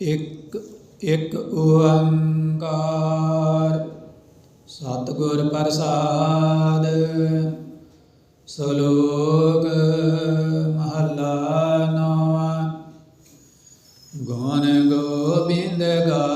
ਇੱਕ ਇੱਕ ਓੰਕਾਰ। ਸਤਿਗੁਰ ਪ੍ਰਸਾਦ ਸਲੋਕ ਮਹਲਾ ਨੌਵਾਂ। ਗੁਣ ਗੋਬਿੰਦ ਗਾ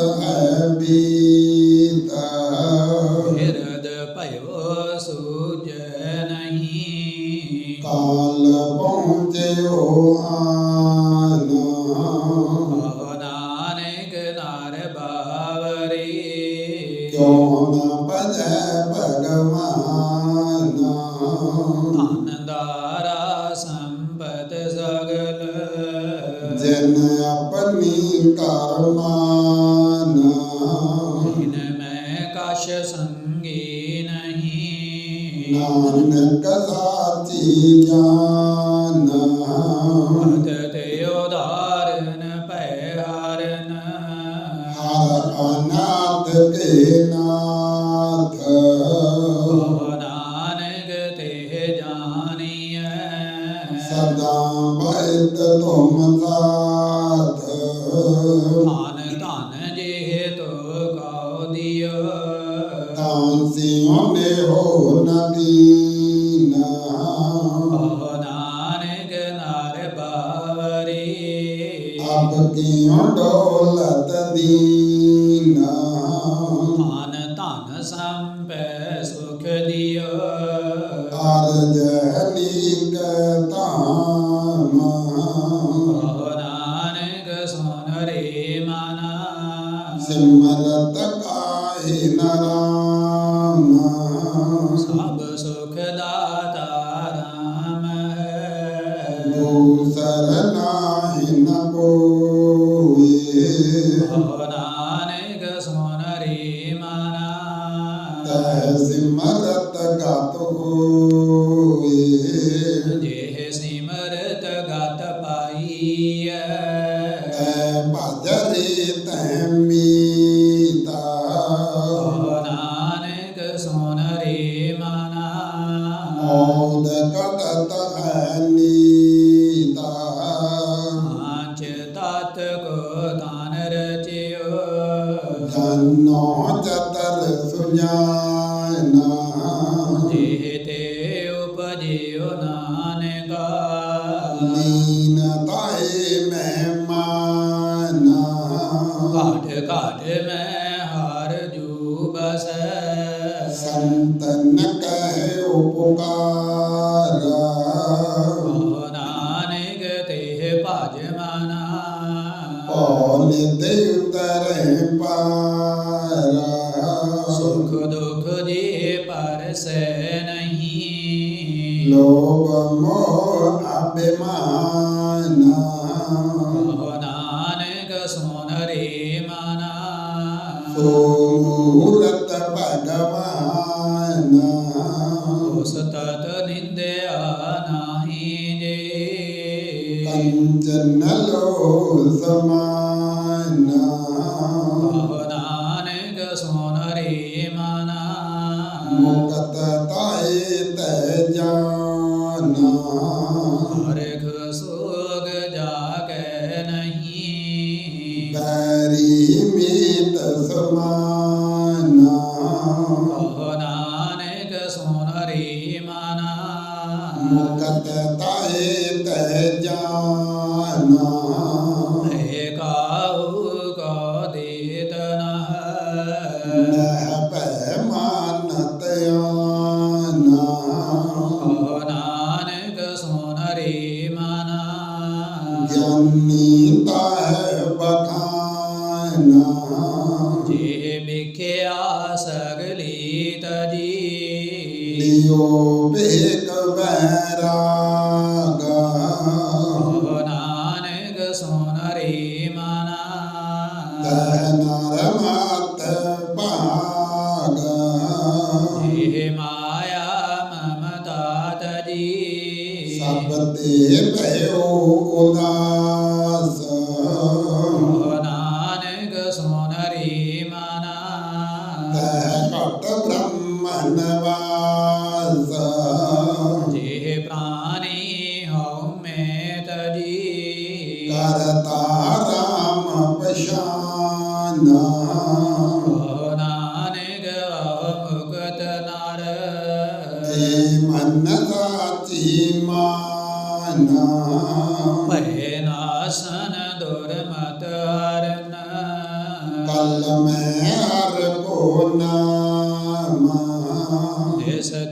أبي നാനക जान ਕਿਉ ਡੋਲਤ ਦੀਨਾ। ਮਨ ਧਨ ਸਭ Oh, yeah. ਕੰਨੋ ਚਤਰ ਸੁਜਾਨਾ ਦੇਹ ਤੇ ਉਪਜਿਓ ਨਾਨਕਾ ਨੀਨ ਤਾਏ ਮਹਿਮਾਨਾ ਘਾਟ ਘਾਟ ਮੈਂ ਹਰ ਜੂ ਬਸੈ ਸੰਤਨ ਕਹਿ ਉਪਕਾਰਾ ਨਾਨਕ ਤੇ ਭਜ ਮਨਾ ਭੋਲੇ से नहीं लोभ मोह अभिमाना हो नानक सुन रे माना तो Hare ਰਹਿ ਬਖਾਨਾ ਜੇ ਵਿਖਿਆ ਸਗਲੀ ਤਜੀ ਲਿਓ ਬੇਕ ਬਹਿਰਾ ब्रह्मणवा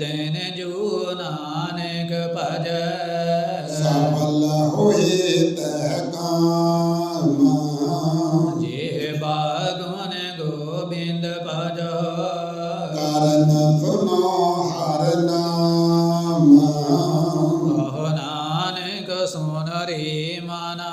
ਦਿਨ ਜੋ ਨਾਨਕ ਭਜ। ਸਫਲ ਹੋਏ ਤੈ ਕਾਮ। ਜੇ ਬਾਗੁਨ ਗੋਬਿੰਦ ਭਜ। ਕਰਨ ਸੁਨੋ ਹਰ ਨਾਮ। ਕਹੋ ਨਾਨਕ ਸੁਨ ਰੇ ਮਨਾ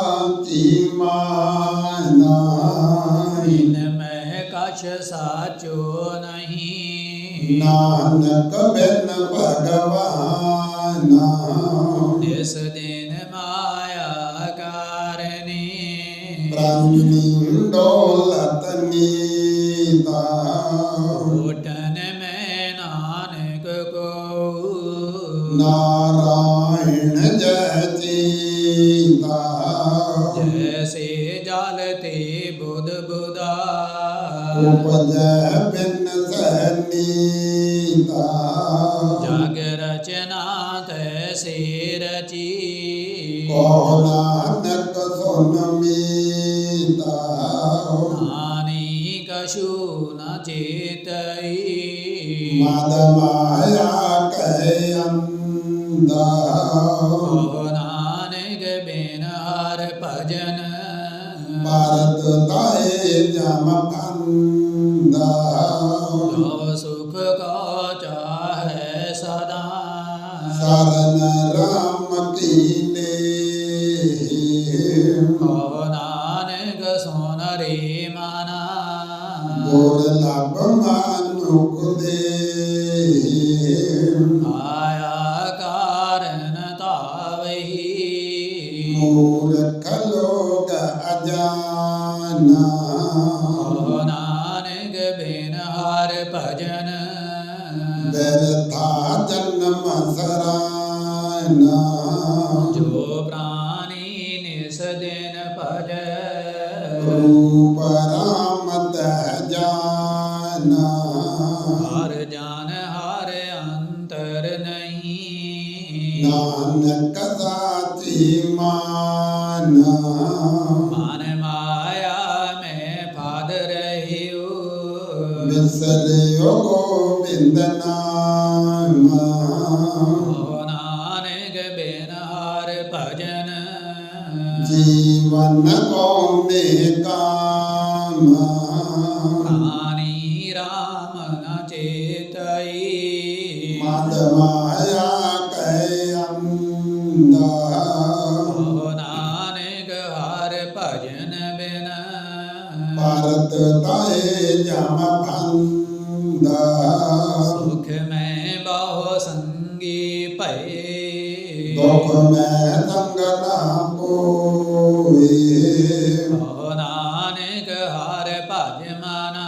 साचो नहीं। नानक बिन भगवान। ಕೋಲಾನಕ ಸೊನ್ನಮೀತ ನಾನೀಕ ಶೂನ ಚೇತೈ ಮದ ಮಾಯಾ ಕಯಂದ ਗੁਰ ਲਬ ਮਾਨੁਖ ਦੇ। ਆਇਆ ਜਾਨਾ ਹਰ ਜਾਨ ਹਰ ਅੰਤਰ ਨਹੀਂ। ਨਾਨਕ ਸਾਚੀ ਮਾਨਾ। ਮਨ ਮਾਇਆ ਮੈਂ ਫਾਦ ਰਹਿਓ ਬਿਸਰਿਓ ਗੋਬਿੰਦ ਨਾਮ। ਕਹੋ ਨਾਨਕ ਬਿਨ ਹਰ ਭਜਨ। ਜੀਵਨ ਕੋ ਮੇ समाया कह नानक हर भजन बिन भारत तय जम सुख में बहु संगी पय दुख में संग ना नानक हर भज मना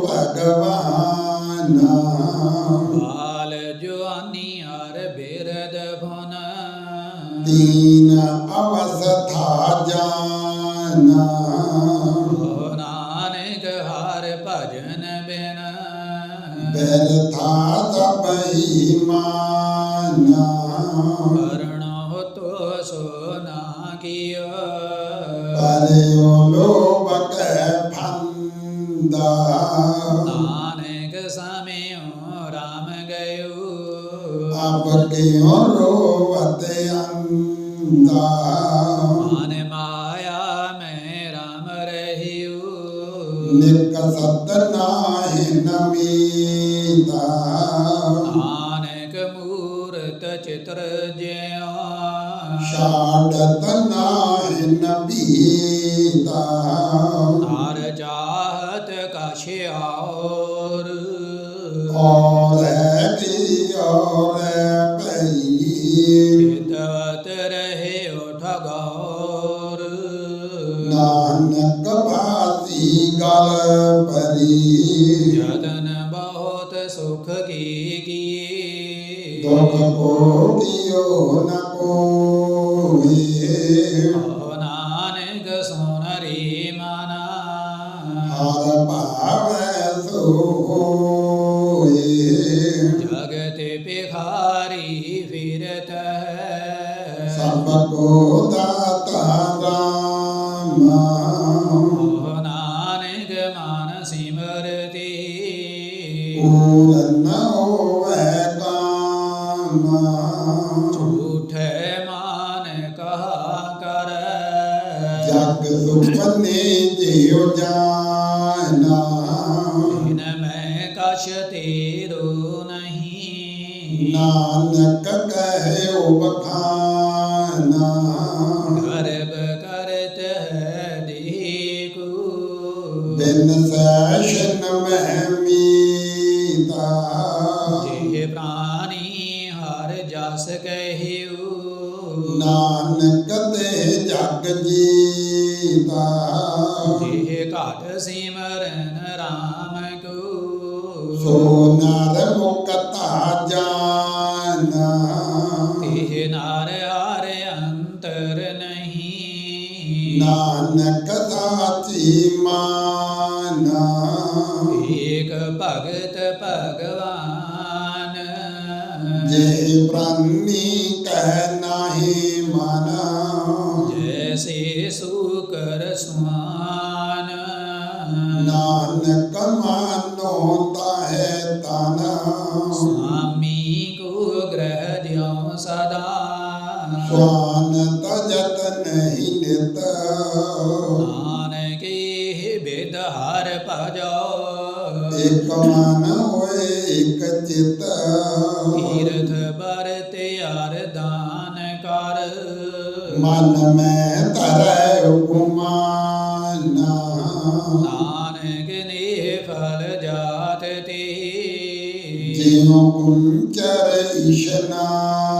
ਭਗਵਾਨ। ਬਾਲ ਜੁਆਨੀ ਹਰ ਬਿਰਦ ਫੁਨ। ਦੀਨ ਅਵਸਥਾ ਜਾਨਾ। ਕਹੋ ਨਾਨਕ ਹਰ ਭਜਨ ਬਿਨ। ਬਰਥਾ ਸਭਈ ਮਾਨਾ। ਅੰਦਾ ਮਨ ਮਾਇਆ ਮੈਂ ਰਾਮ ਰਹਿਉ। ਨਿਕ ਸਤ ਨਾਹਿ ਨਮੀਤਾ। ਨਾਨਕ ਮੂਰਤ ਚਿਤਰ ਜਿਉ। ਛਾੜਤ ਨਾਹਿ ਨਬੀਤਾ ਹਰ ਚਾਹਤ ਕਛ ਔਰ। ਔਰ ਕੀ ਔਰ ਪਈ ਚਿਤਵਤ ਨਾਨਕ ਬਾਸੀ ਗਲ ਪਰੀ ਜਤਨ ਬਹੁਤ ਸੁਖ ਕੀ ਕੀ ਦੁਖ ਕੋ ਕੀਓ ਨ ਕੋਏ ਕਹੋ ਨਾਨਕ ਸੁਨ ਰੇ ਮਨਾ। ਹਰ ਭਾਵੈ ਸੋਏ। ਜਗਤ ਪਿਖਾਰੀ ਫਿਰਤ। ਹੈ ਸਭ ਕੋ गति पूर्ण झूठ मान कहा कर। जग जो देव जाना। इनमें कश तेरो नहीं। नानक कहे उपक ਪ੍ਰਾਨੀ ਹਰ ਜਸ ਕਹਿਉ ਨਾਨਕ ਤੇ ਜਗ ਜੀਤਾ ਜੇ ਘਟ ਸਿਮਰਨ ਰਾਮ ਕੋ ਸੋ ਨਰ ਮੁਕਤਾ ਜਾਨਾ ਤੇ ਨਾਰ ਹਰ ਅੰਤਰ ਨਹੀਂ ਨਾਨਕ ਸਾਚੀ ਮਾਨਾ ਏਕ ਭਗਤ ਭਗਵਾਨ जय ब्रह्मी कह नाही माना। जैसे सुकर समान। नानक मानोता है ताना। स्वामी को ग्रह दियो सदा। स्वान तजत नहीं नित। नानक भेद हर पजो एक मानव ਮਨ ਮੈਂ ਧਰੈ ਉਪਮਾਨਾ ਨਾਨਕ ਨੇ ਫਲ ਜਾਤ ਤੇ ਜਿਉ ਕੁੰਚਰ ਇਸ਼ਨਾਨਾ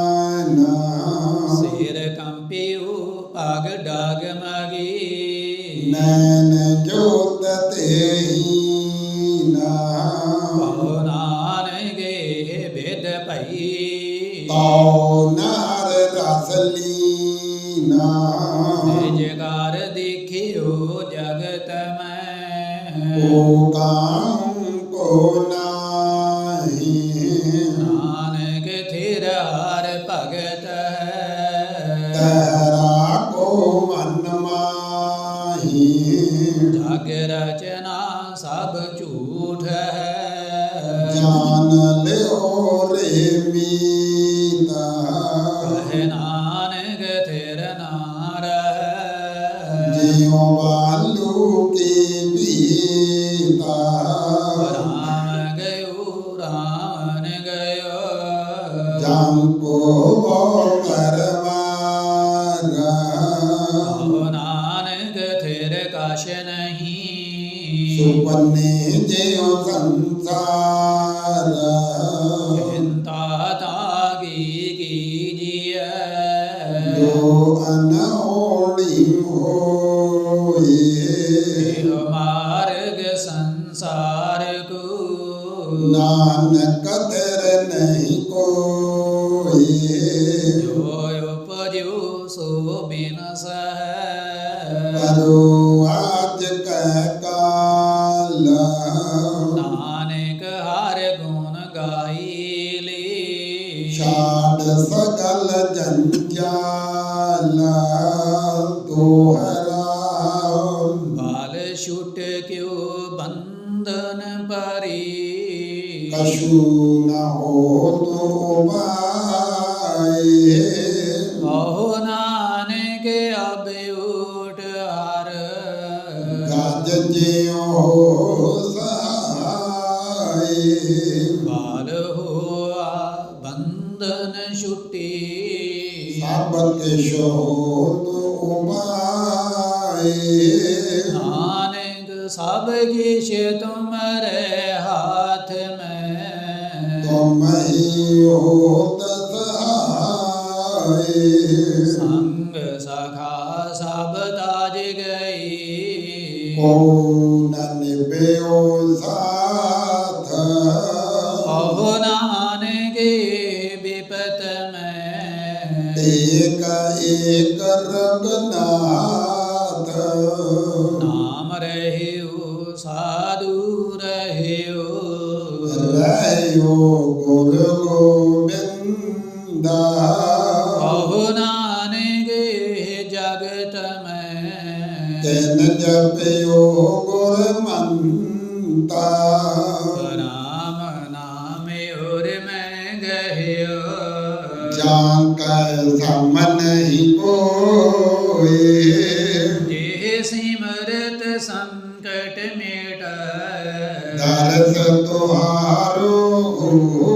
हमको वो करवा काश नहीं। सुपन्ने जयो संसार। ਸੋ ਬਿਨਸਹਿ ਕਰੋ ਆਜ ਕੈ ਕਾਲ ਨਾਨਕ ਹਰ ਗੁਣ ਗਾਈ ਲੇ। ਛਾੜ ਸਗਲ ਜੰਜਾਲ ਦੋਹਰਾ ਬਾਲ ਛੁਟ ਕਿਉ ਬੰਧਨ ਪਰੀ ਕਛੂ ਗਜ ਜਿਉ ਸਹਾਏ ਬਾਲ ਹੋਆ ਬੰਧਨ ਛੁਟੀ ਸਭ ਕਿਛੁ ਤੋ ਬਾਏ ਨਾਨਕ ਸਭ ਕਿਛ ਤੁਮਰੇ एक एक रंगनाथ नाम रहे हो साधु रहे हो रहे हो गुरु गोविंद। बहु नानक जगत में। तिन जपयो जाकर समन सामन ही बोए। जे सिमरत संकट मेट दरस तुहारो तो